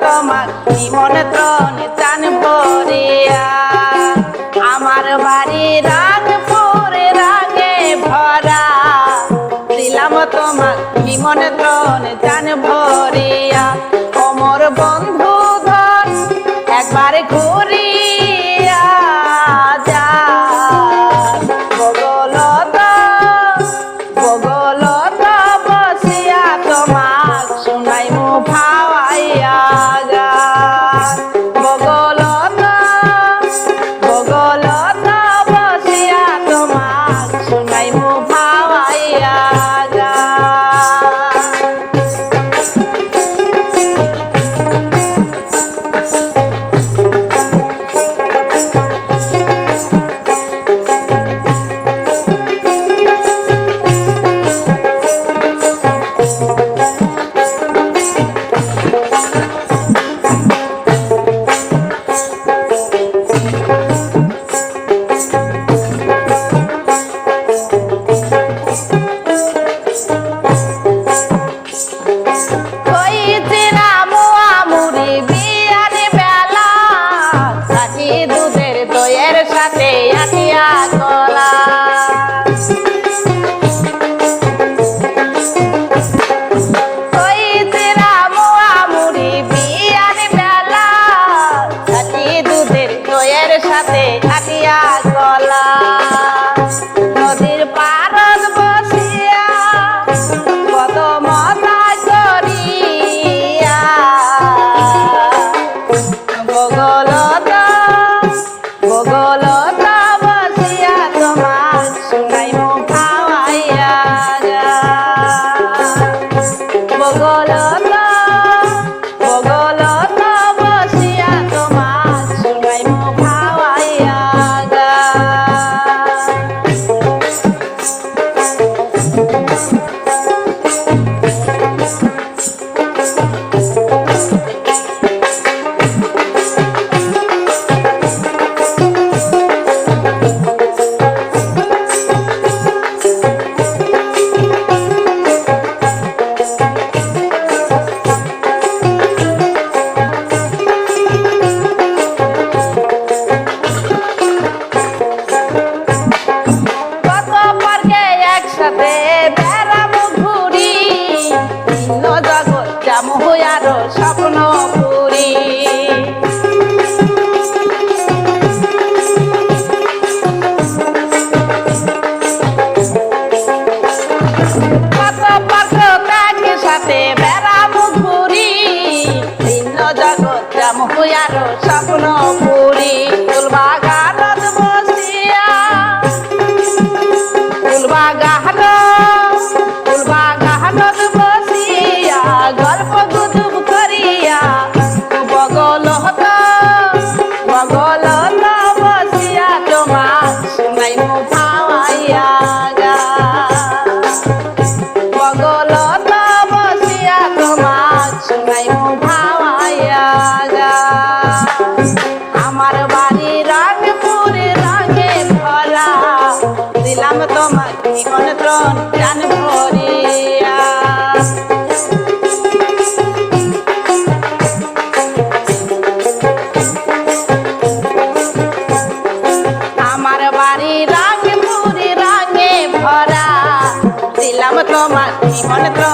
দিলাম জীবন ত্রণ চান পরিয়া আমার বাড়ি রাগপুর রাগে ভরা। দিলাম তোমার নিমন্ত্রণ চান ভরিয়া। অমর বন্ধু ধর একবার ঘুরিয়া সাথে আটিয়া কত পার্ক তাকে সাথে বেড়াবো ঘুরি ভিন্ন জগৎ জাম হইয়ার স্বপ্ন আমার বাড়ি রংপুর রঙে ভরা দিলাম তোমার নিমন্ত্রণ জান ভরিয়া। আমার বাড়ি রংপুর রঙে ভরা। দিলাম তোমার নিমন্ত্রণ জান